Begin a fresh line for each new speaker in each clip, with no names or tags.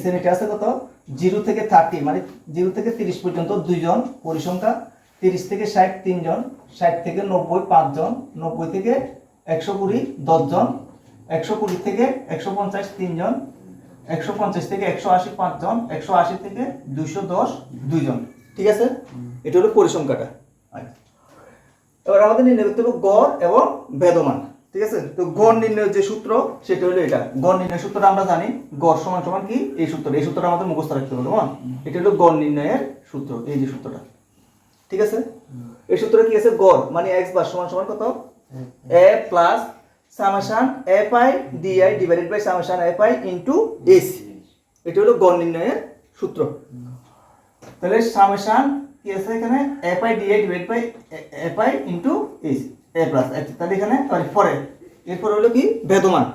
শ্রেণীটা আছে কত? জিরো থেকে থার্টি মানে জিরো থেকে তিরিশ পর্যন্ত দুইজন পরিসংখ্যা তিরিশ থেকে ষাট তিনজন, ষাট থেকে নব্বই পাঁচজন, নব্বই থেকে একশো কুড়ি দশজন, একশো কুড়ি থেকে একশো পঞ্চাশ তিনজন, একশো পঞ্চাশ থেকে একশো আশি পাঁচজন, একশো আশি থেকে দুইশো দশ দুইজন। ঠিক আছে? এটা হলো পরিসংখ্যাটা আচ্ছা। এবার আমাদের নির্ণয় করতে হবে গড় এবং ভেদমান। ঠিক আছে? তো গড় নির্ণয়ের যে সূত্র, সেটা হলো এটা। গড় নির্ণয়ের সূত্রটা আমরা জানি, গড় সমান সমান কি? এই সূত্র। এই সূত্রটা আমাদের মুখস্থ রাখতে হবে কেমন এটা হলো গড় নির্ণয়ের সূত্র, এই যে সূত্রটা। ঠিক আছে? এই সূত্রে কি আছে? গড় মানে এক্স বার সমান সমান কত? A plus summation A pi D I divided by summation A pi into S এটা হলো গড় নির্ণয়ের সূত্র। তাহলে সামেশন কি আছে এখানে? A pi D I divide by A pi into S A plus তাহলে এখানে সরি পরে এরপর হলো কি? ভেদমান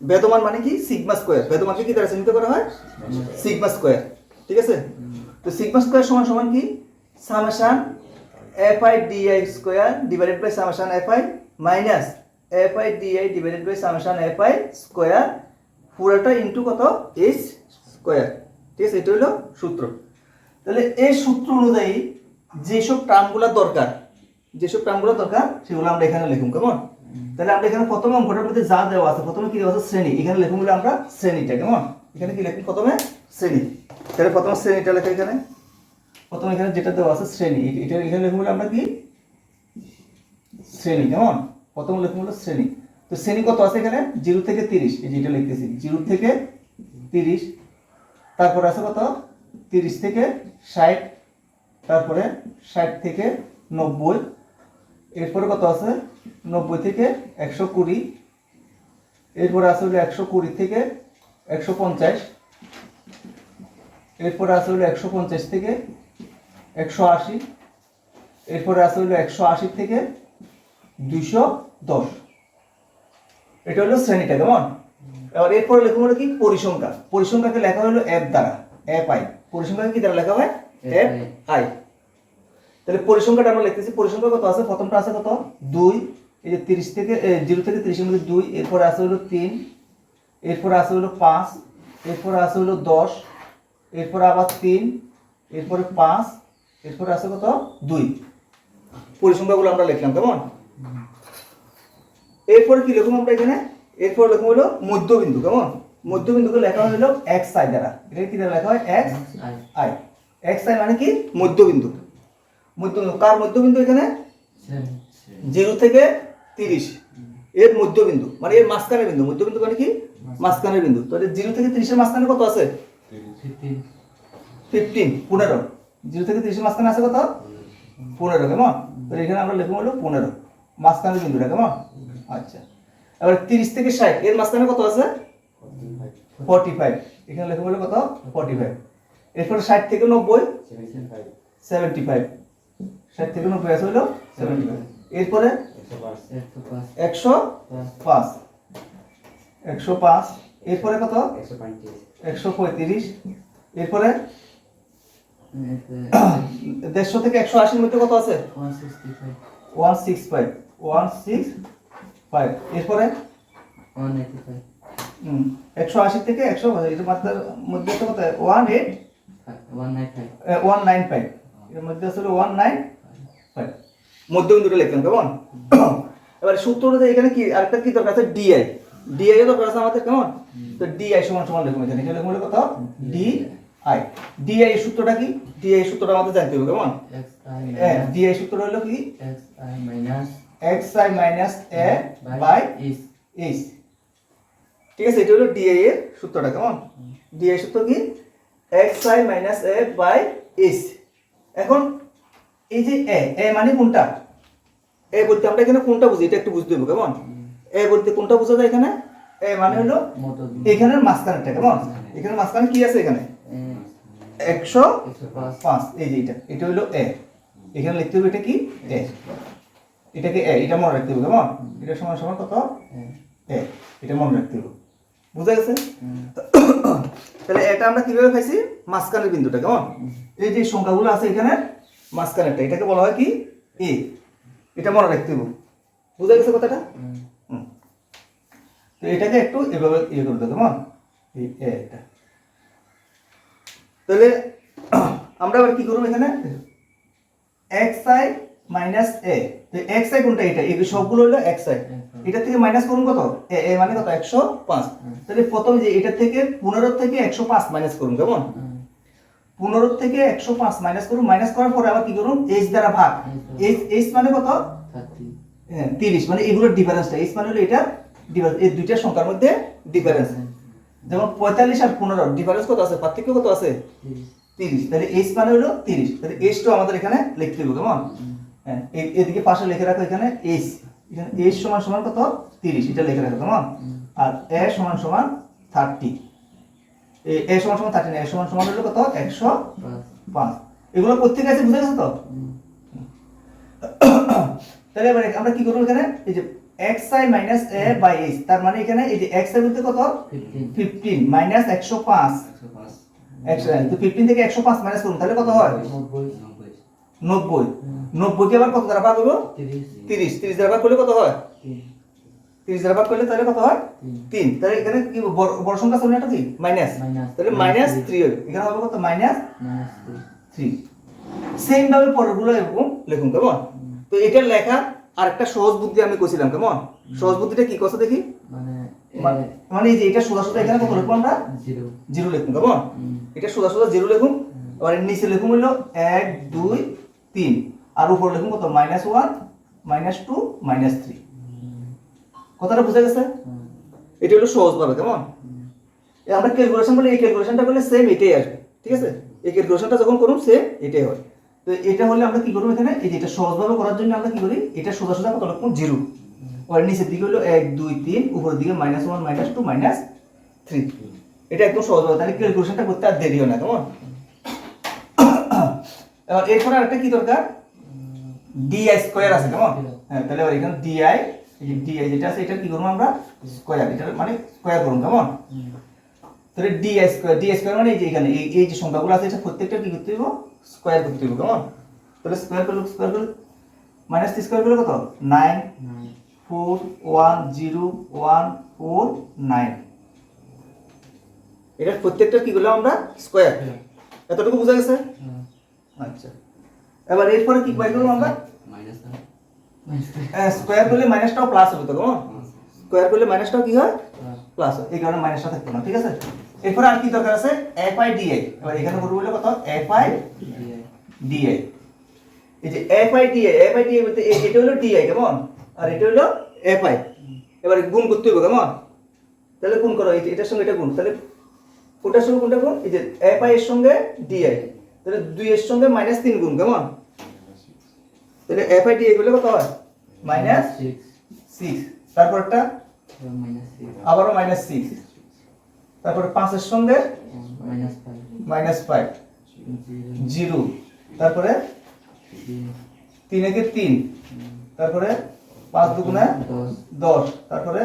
ভেদমান মানে কি? Sigma square. ভেদমানকে কি দ্বারা চিহ্নিত করা হয়? Sigma square. ঠিক আছে? তো সিগমা স্কোয়ার সমান সমান কি? Summation F I D I square divided by summation F I minus F I D I divided by summation F I square পুরোটা ইন্টু কত? H square. ঠিক আছে? এটা হলো সূত্র। তাহলে এই সূত্র অনুযায়ী যেসব টার্মগুলো দরকার যেসব টার্মগুলো দরকার সেগুলো আমরা এখানে লিখুন কেমন? তাহলে আমরা এখানে প্রথমে অঙ্কটার মধ্যে যা দেওয়া আছে প্রথমে কি দেওয়া আছে? শ্রেণি। এখানে লিখুন বলে আমরা শ্রেণীটা কেমন? এখানে কি লিখুন প্রথমে শ্রেণি। তাহলে প্রথমে শ্রেণীটা লেখা এখানে। প্রথমে এখানে যেটা দেওয়া আছে শ্রেণি। এটা এখানে লিখুন বলে আমরা কি? শ্রেণি কেমন? প্রথম লিখুন হলো শ্রেণি। তো শ্রেণি কত আছে এখানে? জিরো থেকে তিরিশ। এই যেটা লিখতেছি। জিরো থেকে তিরিশ। তারপরে আছে কত? তিরিশ থেকে ষাট। তারপরে ষাট থেকে নব্বই। এরপরে কত আছে? নব্বই থেকে একশো কুড়ি। এরপরে আছে হলো একশো কুড়ি থেকে একশো পঞ্চাশ। এরপরে আছে হলো একশো পঞ্চাশ থেকে একশো আশি। এরপরে আছে হলো একশো আশি থেকে দুইশো দশ। এটা হলো শ্রেণীটা কেমন? এবার এরপরে লেখা হলো কি? পরিসংখ্যা। পরিসংখ্যাকে লেখা হলো অ্যাপ দ্বারা অ্যাপ আই পরিসংখ্যাকে কি দ্বারা লেখা হয়? অ্যাপ আই তাহলে পরিসংখ্যাটা আমরা লিখতেছি, পরিসংখ্যা কত আছে? প্রথমটা আছে কত? দুই, এই যে তিরিশ থেকে জিরো থেকে তিরিশের মধ্যে দুই, এরপরে আছে হলো তিন, এরপরে আছে হলো পাঁচ, এরপরে আছে হলো দশ, এরপরে আবার তিন, এরপরে পাঁচ, এরপরে আছে কত? দুই। পরিসংখ্যাগুলো আমরা লিখলাম, কেমন? এরপরে কি লিখুন আমরা এখানে? এরপর লিখুন হলো মধ্যবিন্দু, কেমন? মধ্যবিন্দুকে লেখা হলো এক্স আই দ্বারা। এটা কি দ্বারা লেখা হয়? এক্স আই এক্স আই মানে কি? মধ্যবিন্দু মধ্যবিন্দু কার মধ্যবিন্দু এখানে? জিরো থেকে তিরিশ। এর মধ্যবিন্দু মানে এর মাঝখানের বিন্দু। মধ্যবিন্দু মানে কি? মাঝখানের বিন্দু। তো জিরো থেকে তিরিশের মাঝখানে কত আছে? ফিফটিন। পনেরো। জিরো থেকে তিরিশের মাঝখানে আছে কত? পনেরো কেমন? তো এখানে আমরা লিখব হলো পনেরো। মাঝখানের বিন্দুটা কেমন? আচ্ছা। এবার তিরিশ থেকে ষাট এর মাঝখানে কত আছে? Forty five. এখানে লিখব হলো কত? Forty five. এরপরে ষাট থেকে নব্বই? Seventy five. ষাট থেকে নব্বই আছে হলো সেভেন্টি এরপরে একশো পাঁচ একশো পাঁচ এরপরে কত একশো পঁয়ত্রিশ এরপরে দেড়শো থেকে একশো আশির মধ্যে কত আছে one six five one six five এরপরে একশো আশি থেকে একশো এর মাত্রার মধ্যে কত one eight one nine five এর মধ্যে আছে ওয়ান নাইন ফাইভ মধ্যবিন্দুটা লিখলাম কেমন? এবার সূত্র এখানে কি আরেকটা কি দরকার আছে? ডিআই ডিআই দরকার আছে আমাদের কেমন? তো ডিআই সমান সমান লিখুন এখানে। এখানে হলো কত? ডি আই ডিআই সূত্রটা কি? ডিআই সূত্রটা আমাদের জানতে হবে কেমন? হ্যাঁ ডিআই সূত্র হলো কি? X I minus A by H ঠিক আছে এটা হলো ডিআই এর সূত্রটা কেমন? ডিআই সূত্র কি? X I minus A by H এখন এই যে এ এ মানে কোনটা? এ বলতে আমরা এখানে কোনটা বুঝি? এটা একটু বুঝতে হবে কেমন? এ বলতে কোনটা বোঝা যায় এখানে? এ মানে হলো এখানের মাঝখানেরটা কেমন? এখানে মাঝখানে কি আছে এখানে? একশো পাঁচ। এই যে এটা এটা হলো এ। এখানে লিখতে হবে এটা কি? এ। এটাকে এ এটা মনে রাখতে হবে কেমন? এটা সমান সমান কত? এ। এটা মনে রাখতে হবে। বুঝা গেছে? তাহলে এটা আমরা কীভাবে পাইছি? মাঝখানের বিন্দুটা কেমন? এই যে সংখ্যাগুলো আছে এখানে মাঝখানেরটা এটাকে বলা হয় কি? এ এটা মনে রাখতে হবে। বুঝা গেছে কথাটা। তো এটাকে একটু এভাবে ইয়ে করে দেবো কেমন? এটা তাহলে আমরা এবার কি করব এখানে? X I minus A. তো এক্স আই কোনটা এটা এই সবগুলো হলো এক্স আই এটা থেকে মাইনাস করুন কত? এ এ মানে কত? একশো পাঁচ। তাহলে প্রথম যে এটা থেকে পনেরো থেকে একশো পাঁচ মাইনাস করুন কেমন? পনেরো থেকে একশো পাঁচ মাইনাস করুন। মাইনাস করার পরে আবার কি করুন? এইচ দ্বারা ভাগ। এইচ এইচ মানে কত? হ্যাঁ, তিরিশ। মানে এগুলোর ডিফারেন্সটা এইচ মানে হলো এটা ডিফারেন্স এই দুইটা সংখ্যার মধ্যে ডিফারেন্স যেমন পঁয়তাল্লিশ আর পনেরো ডিফারেন্স কত আছে? পার্থক্য কত আছে?
তিরিশ।
তিরিশ। তাহলে এইচ মানে হলো তিরিশ। তাহলে এইচটাও আমাদের এখানে লিখতে হবে কেমন? হ্যাঁ এদিকে পাশে লিখে রাখো এখানে এইচ এখানে এইচ সমান সমান কত? তিরিশ এটা লিখে রাখো কেমন? আর এ সমান সমান থার্টি এ সমান সমান থার্টি না এ সমান সমান হলো কত? একশো
পাঁচ
এগুলো প্রত্যেক আছে বুঝে গেছো তো? তাহলে এবারে আমরা কি করব এখানে? এই যে X I minus A by H তার মানে এখানে এই যে এক্স আই বলতে কত?
ফিফটিন
মাইনাস একশো পাঁচ।
একশো পাঁচ।
একশো তো ফিফটিন থেকে একশো পাঁচ মাইনাস করুন তাহলে কত হয়?
নব্বই।
নব্বই নব্বইকে আবার কত? দ্বারা ভাগ করব
তিরিশ।
তিরিশ। দ্বারা ভাগ করলে কত হয়? তিরিশ দ্বারা ভাগ করলে তাহলে কত হয়?
তিন।
তাহলে এখানে কি বড় সংখ্যা এটা কি? মাইনাস। তাহলে মাইনাস থ্রি হবে এখানে হবে কত? মাইনাস
থ্রি
সেম ভাবে পরেরগুলো এরকম লিখুন কেমন? তো এটা লেখা আরেকটা সহজ বুদ্ধি আমি কইছিলাম কেমন? সহজ বুদ্ধিটা কি কথা দেখি?
মানে
মানে- মানে এই যে এটা সোজা সোজা এখানে কত লিখব আমরা?
জিরো।
লিখুন কেমন? এটা সোজা সোজা জিরো লিখুন। এর নিচে লিখুন হলো এক দুই তিন। আর উপরে লিখুন কত? Minus one minus two minus three কথাটা বুঝা গেছে? এটা হলো সহজ ভাবে কেমন? আমরা ক্যালকুলেশন বলে এই ক্যালকুলেশনটা করলে সেম এটাই আসবে ঠিক আছে? এই ক্যালকুলেশনটা যখন করুন সেম এটাই হয়। তো এটা হলে আমরা কি করব এখানে? এই যে এটা সহজভাবে করার জন্য আমরা কি করি? এটা সোজা সোজা কত লিখুন? জিরো আর নিচের দিকে হলো এক দুই তিন উপরের দিকে minus one minus two minus three এটা একদম সহজভাবে তাহলে ক্যালকুলেশনটা করতে আর দেরি হয় না কেমন? এবার এরপরে আরেকটা কি দরকার? ডিআই স্কোয়ার আছে কেমন? হ্যাঁ তাহলে এবার এখানে ডিআই ডিআই যেটা আছে এটা কি করব আমরা? স্কোয়ার এটা মানে স্কোয়ার করুন কেমন? তাহলে ডিআই স্কোয়ার ডিআই স্কোয়ার মানে এই যে এখানে এই এই যে সংখ্যাগুলো আছে এটা প্রত্যেকটা কি করতে হবে স্কোয়ার করতে হবে কেমন? তাহলে স্কোয়ার করলে স্কোয়ার করলে মাইনাস স্কোয়ার করলে কত? Nine four one zero one four nine এটার প্রত্যেকটা কি করলাম আমরা? স্কোয়ার এতটুকু বোঝা গেছে? আচ্ছা। এবার এরপরে কি বাই করব আমরা? স্কোয়ার করলে মাইনাসটাও প্লাস হবে তো কেমন? স্কোয়ার করলে মাইনাসটাও কি হয়? প্লাস হয়। এই কারণে মাইনাসটা থাকতো না ঠিক আছে? এরপরে আর কি দরকার আছে? এফ আই ডিআই এবার এখানে করব বলে কত? এফ আই ডিআই এই যে F I D I F I D I বলতে এটা হলো ডিআই কেমন? আর এটা হলো এফ আই এবার গুণ করতে হবে কেমন? তাহলে গুণ করো এই যে এটার সঙ্গে এটা গুণ। তাহলে ওটার সঙ্গে কোনটা গুণ? এই যে এফ আই এর সঙ্গে ডিআই তাহলে দুই এর সঙ্গে মাইনাস তিন গুণ, কেমন? তাহলে এফ আই ডিআই করলে কত হয়? মাইনাস
সিক্স
তারপরটা? আবারও মাইনাস সিক্স তারপরে পাঁচের সঙ্গে
মাইনাস ফাইভ জিরো।
তারপরে
তিন
তিন। তারপরে পাঁচ দুগুণা
দশ।
তারপরে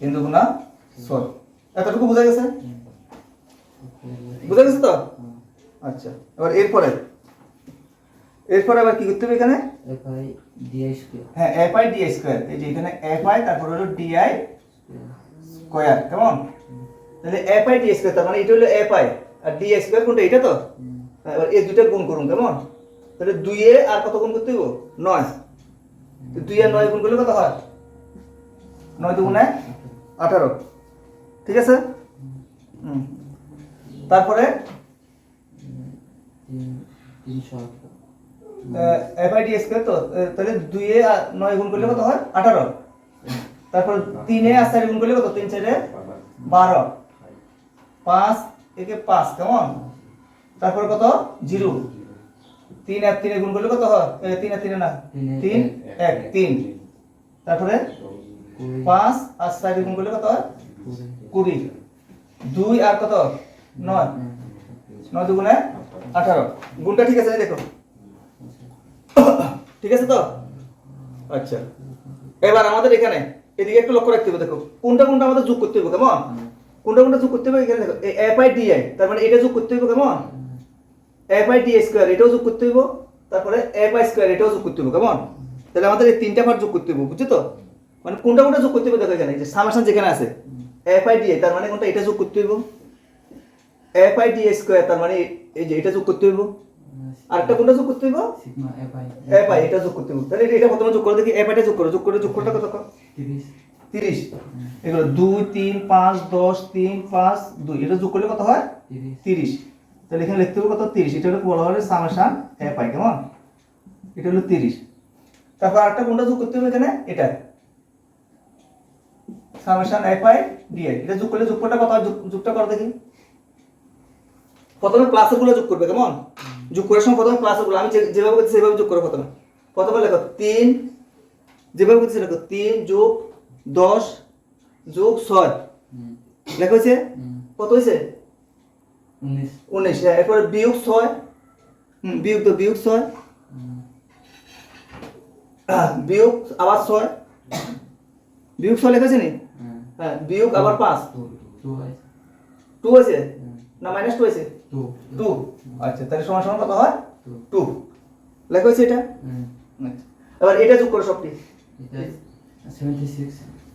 তিন দুগুণা ছয়। এতটুকু বোঝা গেছে? বোঝা গেছে তো? আচ্ছা এবার এরপরে? এরপরে আবার কি করতে হবে এখানে?
F I D I square.
হ্যাঁ এফ আই ডি স্কোয়ার। এই যে এখানে এফ আই তারপরে হলো ডি আই স্কোয়ার কেমন? তাহলে এফ আই ডি স্কোয়ার তার মানে এটা হলো এফ আই আর ডি স্কোয়ার কোনটা এটা তো? এবার এই দুইটা গুণ করুন কেমন? তাহলে দুইয়ে আর কত গুণ করতে হইব? নয়। দুই আর নয় গুণ করলে কত হয়? নয় দুগুণে আঠারো। ঠিক আছে? হুম। তারপরে স্কোয়ার তো তাহলে দুইয়ে নয় গুণ করলে কত হয়? আঠারো। তারপর তিনে আর চারি গুণ করলে কত? তিন চারে বারো। পাঁচ একে পাঁচ কেমন? তারপর কত? জিরো। তিন আর তিনে গুণ করলে কত হয়? তিন আর তিনে না?
তিন
এক। তিন তারপরে পাঁচ আর চারি গুণ করলে কত হয়?
কুড়ি।
দুই আর কত? নয়। নয় দুগুণে আঠারো। গুণটা ঠিক আছে দেখো। ঠিক আছে তো? আচ্ছা। এবার আমাদের এখানে, এদিকে একটু লক্ষ্য রাখতে হবে, দেখো। কোনটা কোনটা আমাদের যোগ করতে হবে, কেমন? কোনটা কোনটা যোগ করতে হবে, এখানে দেখো এফ আই ডি আই তার মানে এটা যোগ করতে হবে, কেমন? এফ আই ডি স্কোয়ার এটাও যোগ করতে হবে তারপরে এফ আই স্কোয়ার এটাও যোগ করতে হবে কেমন? তাহলে আমাদের এই তিনটা পার্ট যোগ করতে হবে বুঝছ তো? মানে কোনটা কোনটা যোগ করতে হবে, দেখো এখানে যে সামাসান যেখানে আছে এফ আই ডি আই তার মানে কোনটা, এটা যোগ করতে হবে এফ আই ডি স্কোয়ার তার মানে এই যে এটা যোগ করতে হইব? আরেকটা কোনটা যোগ করতে হইব?
এফ আই
এটা যোগ করতে হইব। তাহলে এটা প্রথমে যোগ করে দেখি। এফ আইটা যোগ করো যোগ করে যোগ করতে কত?
তিরিশ।
এগুলো দুই তিন পাঁচ দশ তিন পাঁচ দুই। এটা যোগ করলে কত হয়?
তিরিশ।
তাহলে এখানে লিখতে হবে কত? তিরিশ। এটা হলো বলা হলো সামেশান এফ আই কেমন? এটা হলো তিরিশ। তারপর আরেকটা কোনটা যোগ করতে হবে এখানে? এটা। সামেশান এফ আই ডিআই এটা যোগ করলে যোগ করতে কত? যোগ- যোগটা করো দেখি। প্রথমে প্লাসেরগুলো যোগ করবে কেমন? যোগ করার সময় প্রথমে প্লাসেরগুলো আমি যেভাবে করছি সেভাবে যোগ করো প্রথমে। প্রথমে লেখো তিন যেভাবে করছি লেখো তিন যোগ দশ যোগ ছয়। লেখা হয়েছে? কত হয়েছে?
উনিশ।
হ্যাঁ এরপরে বিয়োগ ছয়। হুম বিয়োগ তো বিয়োগ ছয়। বিয়োগ আবার ছয়। বিয়োগ ছয় লেখা আছে নি?
হ্যাঁ
বিয়োগ আবার পাঁচ।
টু আছে
হয়েছে? না মাইনাস টু হয়েছে?
টু
আচ্ছা তাহলে সমান সমান কত হয়?
টু
লেখা হয়েছে এটা? আচ্ছা। এবার এটা যোগ করো সবটি।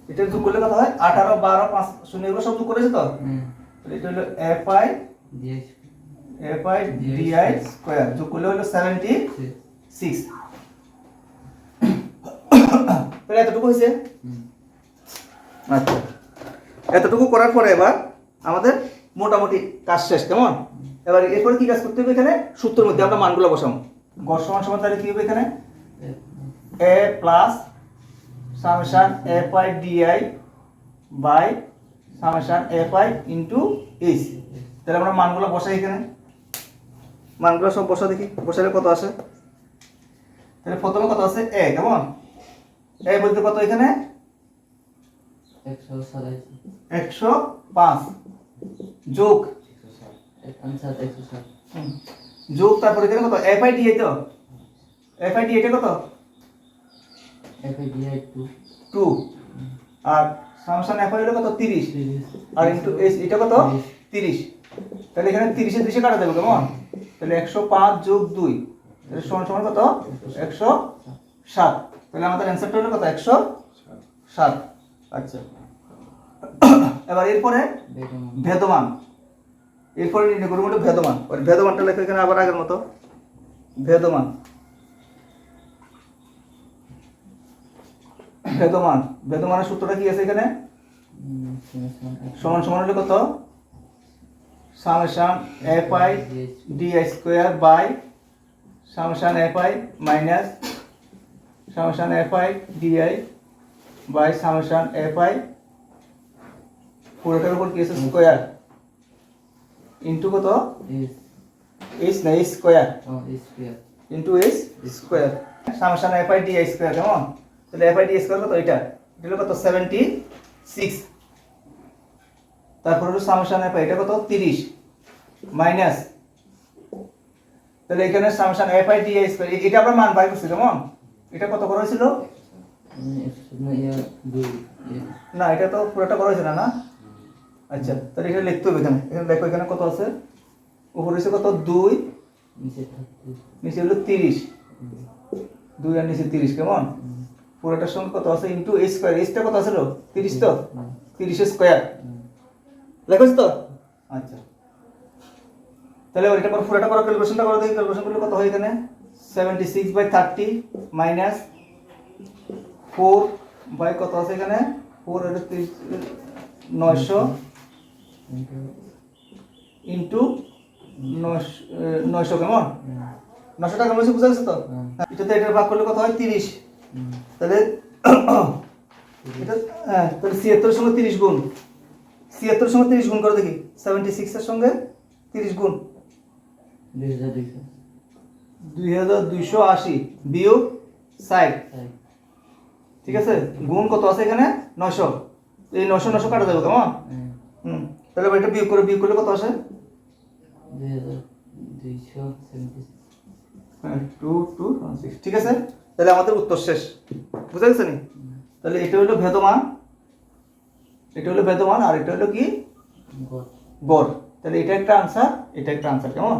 এটা
যোগ করলে কত হয়? আঠারো বারো পাঁচ শূন্য এগুলো সব যোগ করেছে তো? এটা হলো F I F I D I square যোগ করলে হলো সেভেন্টি সিক্স তাহলে এতটুকু হয়েছে? আচ্ছা। এতটুকু করার পরে এবার আমাদের মোটামুটি কাজ শেষ কেমন? এবার এরপরে কি কাজ করতে হবে এখানে? সূত্রের মধ্যে আমরা মানগুলো বসাবো। গড় সমান সমান তাহলে কি হবে এখানে? A plus summation F I D I by summation F I into H তাহলে আমরা মানগুলো বসাই এখানে। মানগুলো সব বসা দেখি বসালে কত আসে? তাহলে প্রথমে কত আছে এ কেমন? এ বলতে কত এখানে?
একশো
পাঁচ। যোগ। যোগ তারপরে এখানে কত? এফ আই তো? এফ আই ডিআইটা কত
এফ আই টু
টু আর সামসান এফ আই কত? তিরিশ। আর ইন্টু এটা কত? তিরিশ। তাহলে এখানে তিরিশে তিরিশে কাটা দেবে, কেমন? তাহলে একশো পাঁচ যোগ দুই। তাহলে সমান সমান কত? একশো সাত। তাহলে আমাদের অ্যান্সারটা হলো কত? একশো সাত। আচ্ছা। এবার এরপরে ভেদমান এরপরে নির্ণয় করব ভেদমান ওই ভেদমানটা লেখো এখানে আবার আগের মতো। ভেদমান ভেদমান ভেদমানের সূত্রটা কি আছে এখানে? সমান সমান হলে কত? Summation F I D I square by summation F I minus summation F I D I by summation F I পুরোটার উপর কি আছে? স্কোয়ার। ইন্টু কত?
এস
এইচ না H square. Into H square. Summation F I D square কেমন? তাহলে F I D square কত? এটা এটা কত? সেভেন্টি সিক্স তারপর হলো সামেশান এফ আই এটা কত? তিরিশ। মাইনাস তাহলে এখানে summation F I D I square এটা আমরা মান বাই করছি কেমন? এটা কত করা হয়েছিল?
না
এটা তো পুরোটা করা হয়েছে না না? আচ্ছা তাহলে এটা লিখতে হবে এখানে। এখানে দেখো এখানে কত আছে? উপরে হচ্ছে কত? দুই।
নিচে
হলো তিরিশ। দুই আর নিচে তিরিশ কেমন? পুরোটার সঙ্গে কত আছে? ইন্টু এইচ স্কোয়ার এইচটা কত আছে তিরিশ তো? তিরিশ স্কোয়ার লেখছ তো? আচ্ছা। তাহলে ওইটা পর পুরোটা করো ক্যালকুলেশনটা করো দেখি ক্যালকুলেশন করলে কত হয় এখানে? Seventy six by thirty minus four by কত আছে এখানে? ফোর এটা তিরিশ নয়শো। ইন্টু নয়শো কেমন? নশো টাকা নয়শো বুঝা গেছে তো। হ্যাঁ, এটাতে এটা ভাগ করলে কত হয়? তিরিশ। তাহলে এটা হ্যাঁ তাহলে ছিয়াত্তরের সঙ্গে তিরিশ গুণ। ছিয়াত্তরের সঙ্গে তিরিশ গুণ করে দেখি। সেভেন্টি সিক্সের সঙ্গে তিরিশ গুণ।
দুই হাজার দুইশো
আশি বিয়োগ ষাট। ঠিক আছে? গুণ কত আছে এখানে? নয়শো। এই নয়শো নশো কাটা যাবে কেমন?
হ্যাঁ।
হুম। তাহলে এটা বিয়োগ করে বিয়োগ করলে কত আসে? টু টু সিক্স ঠিক আছে তাহলে আমাদের উত্তর শেষ। বুঝা গেছে নি? তাহলে এটা হলো ভেদমান এটা হলো ভেদমান আর এটা হলো কি? গড়। তাহলে এটা একটা আনসার এটা একটা আনসার কেমন?